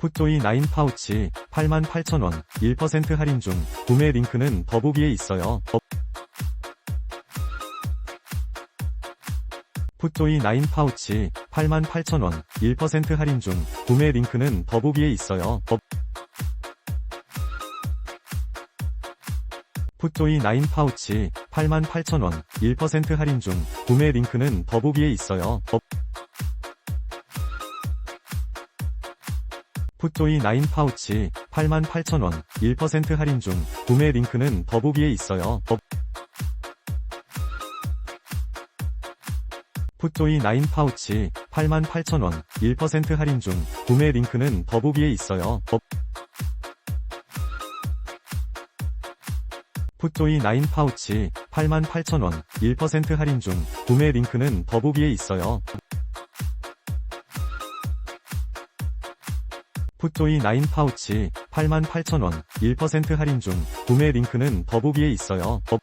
풋조이 9 파우치 88,000원 1% 할인 중 구매 링크는 더보기에 있어요. 풋조이 9 파우치 88,000원 1% 할인 중 구매 링크는 더보기에 있어요. 풋조이 9 파우치 88,000원 1% 할인 중 구매 링크는 더보기에 있어요. 풋조이 9 파우치 88,000원 1% 할인 중 구매 링크는 더보기에 있어요. 더... 풋조이 9 파우치 88,000원 1% 할인 중 구매 링크는 더보기에 있어요. 더... 풋조이 9 파우치 88,000원 1% 할인 중 구매 링크는 더보기에 있어요. 풋조이 9 파우치 88,000원 1% 할인 중 구매 링크는 더보기에 있어요. 더-